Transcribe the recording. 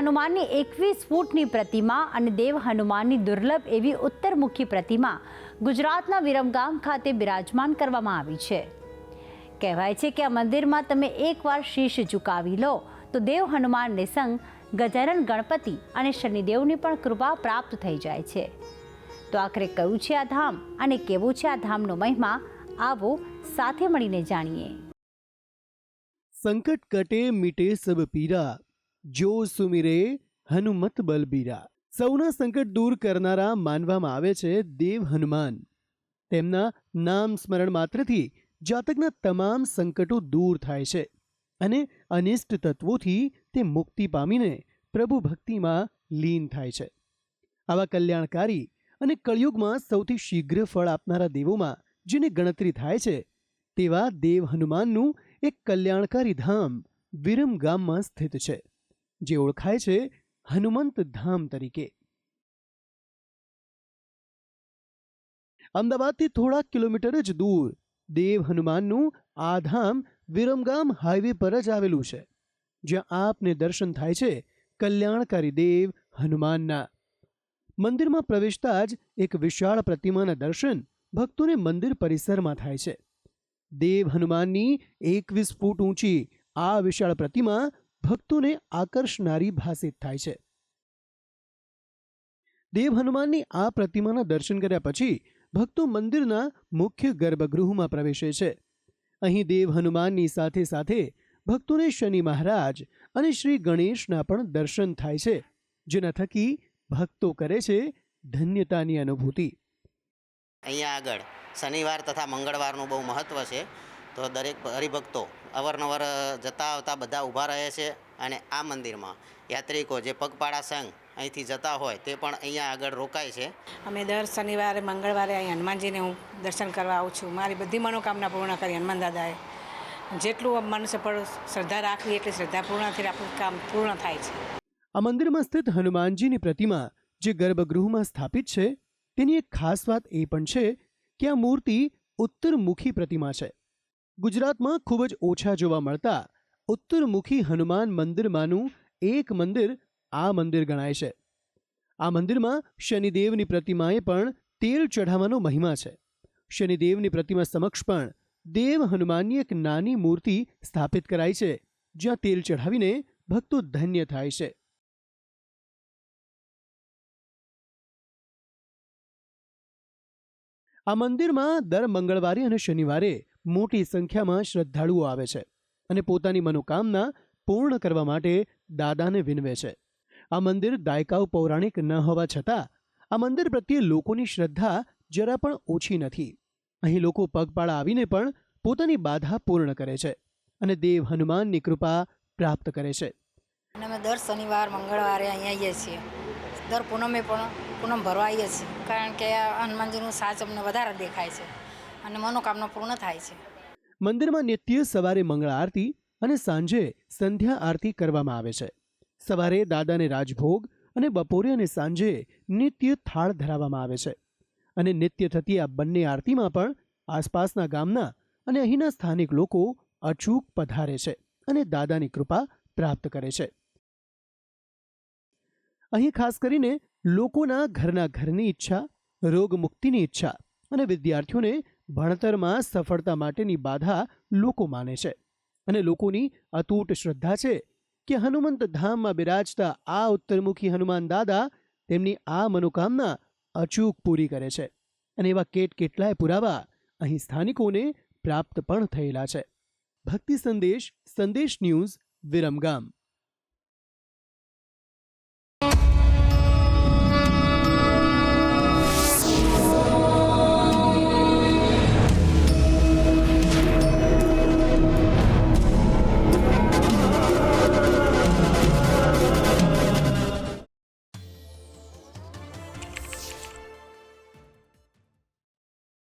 હનુમાનની એકવીસ ફૂટની પ્રતિમા અને દેવ હનુમાનની દુર્લભ એવી ઉત્તરમુખી પ્રતિમા ગુજરાતના વિરમગામ ખાતે બિરાજમાન કરવામાં આવી છે. કહેવાય છે કે આ મંદિરમાં તમે એકવાર શીશ ઝુકાવી લો, તો દેવ હનુમાનને સંગ ગજાનન ગણપતિ અને શનિદેવની પણ કૃપા પ્રાપ્ત થઈ જાય છે. તો આખરે કયું છે આ ધામ અને કેવું છે આ ધામનો મહિમા, આવો સાથે મળીને જાણીએ. સંકટ કટે મીટે સબ પીરા જો સુમિરે હનુમત બલબીરા. સૌના સંકટ દૂર કરનારા માનવામાં આવે છે દેવ હનુમાન. તેમના નામ સ્મરણ માત્રથી જાતકના તમામ સંકટો દૂર થાય છે અને અનિષ્ટ તત્વોથી તે મુક્તિ પામીને પ્રભુ ભક્તિમાં લીન થાય છે. આવા કલ્યાણકારી અને કળિયુગમાં સૌથી શીઘ્ર ફળ આપનારા દેવોમાં જેની ગણતરી થાય છે તેવા દેવ હનુમાનનું એક કલ્યાણકારી ધામ વિરમ ગામમાં સ્થિત છે. જે ઓળખાય છે હનુમંત ધામ તરીકે. અમદાવાદથી થોડાક કિલોમીટર જ દૂર દેવ હનુમાનનું આ ધામ વિરમગામ હાઈવે પર જ આવેલું છે, જ્યાં આપને દર્શન થાય છે કલ્યાણકારી દેવ હનુમાનના. મંદિરમાં પ્રવેશતા જ એક વિશાળ પ્રતિમાના દર્શન ભક્તોને મંદિર પરિસરમાં થાય છે. દેવ હનુમાનની એકવીસ ફૂટ ઊંચી આ વિશાળ પ્રતિમા ભક્તોને આકર્ષનારી ભાષિત થાય છે. દેવ હનુમાનની આ પ્રતિમાના દર્શન કર્યા પછી ભક્તો મંદિરના મુખ્ય ગર્ભગૃહમાં પ્રવેશે છે. અહીં દેવ હનુમાનની સાથે સાથે ભક્તોને શનિ મહારાજ અને શ્રી ગણેશના પણ દર્શન થાય છે, જેના થકી ભક્તો કરે છે ધન્યતાની અનુભૂતિ. અહીંયા આગળ શનિવાર તથા મંગળવારનું બહુ મહત્ત્વ છે. તો દરેક હરિભક્તો અવારનવાર જતા આવતા બધા ઊભા રહે છે અને આ મંદિરમાં યાત્રિકો જે પગપાળા સંઘ અહીંથી જતા હોય તે પણ અહીંયા આગળ રોકાય છે. અમે દર શનિવારે મંગળવારે અહીં હનુમાનજીને હું દર્શન કરવા આવું છું. મારી બધી મનોકામના પૂર્ણ કરી હનુમાન દાદાએ. જેટલું મનુષ્ય પર શ્રદ્ધા રાખવી એટલી શ્રદ્ધા પૂર્ણથી આપણું કામ પૂર્ણ થાય છે. આ મંદિરમાં સ્થિત હનુમાનજીની પ્રતિમા જે ગર્ભગૃહમાં સ્થાપિત છે તેની એક ખાસ વાત એ પણ છે કે આ મૂર્તિ ઉત્તરમુખી પ્રતિમા છે. ગુજરાતમાં ખૂબ જ ઓછા જોવા મળતા ઉત્તરમુખી હનુમાન મંદિરમાંનું એક મંદિર આ મંદિર ગણાય છે. આ મંદિરમાં શનિદેવની પ્રતિમાએ પણ તેલ ચઢાવવાનો મહિમા છે. શનિદેવની પ્રતિમા સમક્ષ પણ દેવ હનુમાનની એક નાની મૂર્તિ સ્થાપિત કરાઈ છે, જ્યાં તેલ ચઢાવીને ભક્તો ધન્ય થાય છે. આ મંદિરમાં દર મંગળવારે અને શનિવારે મોટી સંખ્યામાં શ્રદ્ધાળુઓ આવે છે અને પોતાની મનોકામના પૂર્ણ કરવા માટે દાદાને વિનવે છે. આ મંદિર દાયકાઓ પૌરાણિક ન હોવા છતાં, આ મંદિર પ્રત્યે લોકોની શ્રદ્ધા જરા પણ ઓછી નથી. અહીં લોકો પગપાળા આવીને પણ પોતાની બાધા પૂર્ણ કરે છે અને દેવ હનુમાનની કૃપા પ્રાપ્ત કરે છે. અમે દર શનિવાર, મંગળવારે અહીંયા આવીએ છીએ. દર પૂનમે પણ પૂનમ ભરવા આવીએ છીએ. કારણ કે હનુમાનજીનું સાચ અમને વધારે દેખાય છે. અને મનોકામના પૂર્ણ થાય છે. મંદિરમાં નિત્ય સવારે મંગળા આરતી અને સાંજે સંધ્યા આરતી કરવામાં આવે છે. સવારે દાદાને રાજભોગ અને બપોરે અને સાંજે નિત્ય થાળ ધરાવવામાં આવે છે. અને નિત્ય થતી આ બંને આરતીમાં પણ આસપાસના ગામના અને અહીંના સ્થાનિક લોકો અચૂક પધારે છે અને દાદાની કૃપા પ્રાપ્ત કરે છે. અહીં ખાસ કરીને લોકોના ઘરના ઘરની ઈચ્છા રોગ મુક્તિની ઈચ્છા અને વિદ્યાર્થીઓને ભણતરમાં સફળતા માટેની બાધા લોકો માને છે અને લોકોની અતૂટ શ્રદ્ધા છે કે હનુમંત ધામમાં બિરાજતા આ ઉત્તરમુખી હનુમાન દાદા તેમની આ મનોકામના અચૂક પૂરી કરે છે અને એવા કેટ કેટલાય પુરાવા અહીં સ્થાનિકોને પ્રાપ્ત પણ થયેલા છે. ભક્તિ સંદેશ સંદેશ ન્યૂઝ, વિરમગામ.